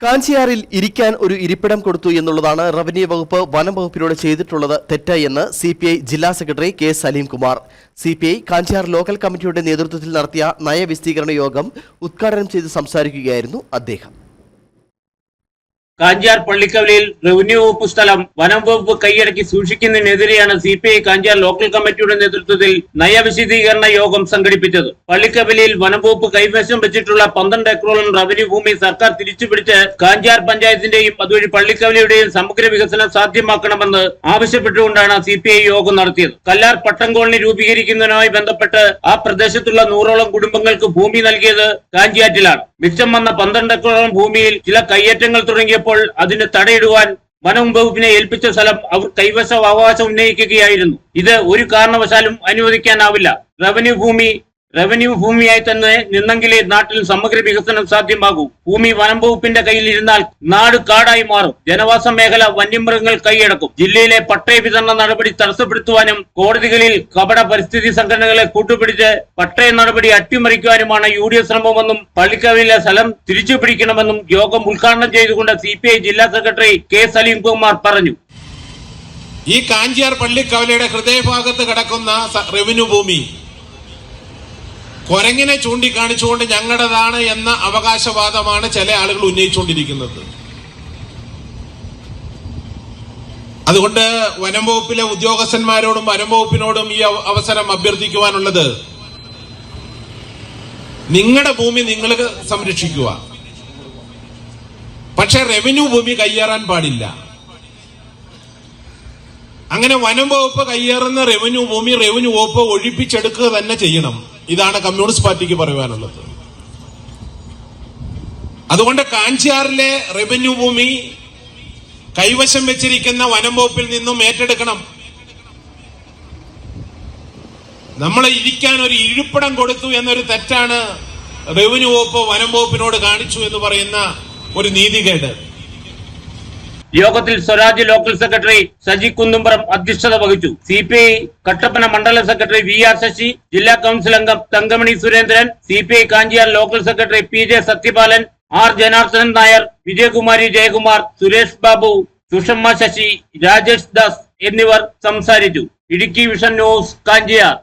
കാഞ്ചിയാറിൽ ഇരിക്കാൻ ഒരു ഇരിപ്പിടം കൊടുത്തു എന്നുള്ളതാണ് റവന്യൂ വകുപ്പ് വനം വകുപ്പിനോട് ചെയ്തിട്ടുള്ളത് തെറ്റായെന്ന് സി പി ഐ ജില്ലാ secretary K Salimkumar C P I Kanchiyar local കമ്മിറ്റിയുടെ നേതൃത്വത്തിൽ നടത്തിയ നയവിസ്തീകരണ യോഗം ഉദ്ഘാടനം ചെയ്ത് സംസാരിക്കുകയായിരുന്നു അദ്ദേഹം. കാഞ്ചാർ പള്ളിക്കവലയിൽ റവന്യൂ വകുപ്പ് സ്ഥലം വനം വകുപ്പ് കൈയടക്കി സൂക്ഷിക്കുന്നതിനെതിരെയാണ് C P I Kanchar local കമ്മിറ്റിയുടെ നേതൃത്വത്തിൽ നയവിശദീകരണ യോഗം സംഘടിപ്പിച്ചത്. പള്ളിക്കവലയിൽ വനം വകുപ്പ് കൈവശം വെച്ചിട്ടുള്ള പന്ത്രണ്ട് ഏക്കറോളം റവന്യൂ ഭൂമി സർക്കാർ തിരിച്ചുപിടിച്ച് കാഞ്ചാർ പഞ്ചായത്തിന്റെയും അതുവഴി പള്ളിക്കവലയുടെയും സമഗ്ര വികസനം സാധ്യമാക്കണമെന്ന് ആവശ്യപ്പെട്ടുകൊണ്ടാണ് സി പി ഐ യോഗം നടത്തിയത്. കല്ലാർ പട്ടം കോളനി രൂപീകരിക്കുന്നതിനുമായി ബന്ധപ്പെട്ട് ആ പ്രദേശത്തുള്ള നൂറോളം കുടുംബങ്ങൾക്ക് ഭൂമി നൽകിയത് കാഞ്ചിയാറ്റിലാണ്. മിച്ചം വന്ന പന്ത്രണ്ടക്കോളം ഭൂമിയിൽ ചില കയ്യേറ്റങ്ങൾ തുടങ്ങിയപ്പോൾ അതിന് തടയിടുവാൻ വനം വകുപ്പിനെ ഏൽപ്പിച്ച സ്ഥലം അവർ കൈവശ അവകാശം ഉന്നയിക്കുകയായിരുന്നു. ഇത് ഒരു കാരണവശാലും അനുവദിക്കാനാവില്ല. റവന്യൂ ഭൂമി റവന്യൂ ഭൂമിയായി തന്നെ നിന്നെങ്കിലേ നാട്ടിൽ സമഗ്ര വികസനം സാധ്യമാകൂ. ഭൂമി വനം വകുപ്പിന്റെ കയ്യിൽ ഇരുന്നാൽ നാട് കാടായി മാറും. ജനവാസ മേഖല വന്യമൃഗങ്ങൾ കൈയടക്കും. ജില്ലയിലെ പട്ടയ വിതരണ നടപടി തടസ്സപ്പെടുത്തുവാനും കോടതികളിൽ കപട പരിസ്ഥിതി സംഘടനകളെ കൂട്ടുപിടിച്ച് പട്ടയ നടപടി അട്ടിമറിക്കുവാനുമാണ് യു ഡി എഫ് ശ്രമമെന്നും പള്ളിക്കവിലെ സ്ഥലം തിരിച്ചു പിടിക്കണമെന്നും യോഗം ഉദ്ഘാടനം ചെയ്തുകൊണ്ട് സി ജില്ലാ സെക്രട്ടറി കെ സലീംകുമാർ പറഞ്ഞു. ഈ കാഞ്ചിയാർ പള്ളിക്കവലയുടെ ഹൃദയഭാഗത്ത് കിടക്കുന്ന റവന്യൂ ഭൂമി കൊരങ്ങിനെ ചൂണ്ടിക്കാണിച്ചുകൊണ്ട് ഞങ്ങളുടേതാണ് എന്ന അവകാശവാദമാണ് ചില ആളുകൾ ഉന്നയിച്ചുകൊണ്ടിരിക്കുന്നത്. അതുകൊണ്ട് വനം വകുപ്പിലെ ഉദ്യോഗസ്ഥന്മാരോടും വനം വകുപ്പിനോടും ഈ അവസരം അഭ്യർത്ഥിക്കുവാനുള്ളത് നിങ്ങളുടെ ഭൂമി നിങ്ങൾ സംരക്ഷിക്കുക. പക്ഷെ റവന്യൂ ഭൂമി കയ്യേറാൻ പാടില്ല. അങ്ങനെ വനം വകുപ്പ് കയ്യേറുന്ന റവന്യൂ ഭൂമി റവന്യൂ വകുപ്പ് ഒഴിപ്പിച്ചെടുക്കുക തന്നെ ചെയ്യണം. ഇതാണ് കമ്മ്യൂണിസ്റ്റ് പാർട്ടിക്ക് പറയുവാനുള്ളത്. അതുകൊണ്ട് കാഞ്ചിയാറിലെ റവന്യൂ ഭൂമി കൈവശം വെച്ചിരിക്കുന്ന വനം വകുപ്പിൽ നിന്നും ഏറ്റെടുക്കണം. നമ്മളെ ഇരിക്കാൻ ഒരു ഇരിപ്പിടം കൊടുത്തു എന്നൊരു തെറ്റാണ് റവന്യൂ വകുപ്പ് വനം വകുപ്പിനോട് കാണിച്ചു എന്ന് പറയുന്ന ഒരു നീതികേട്. യോഗത്തിൽ സ്വരാജ് ലോക്കൽ സെക്രട്ടറി സജി കുന്നുംപുറം അധ്യക്ഷത വഹിച്ചു. സി പി ഐ കട്ടപ്പന മണ്ഡലം സെക്രട്ടറി വി ആർ ശശി ജില്ലാ കൌൺസിൽ അംഗം Thankamani Surendran C P I Kanchiyar local secretary P J Sathyapalan R Janardhanan Nair Vijayakumari Jayakumar Suresh Babu Sushama Sasi Rajesh Das എന്നിവർ സംസാരിച്ചു. Idukki vision news Kanchiyar.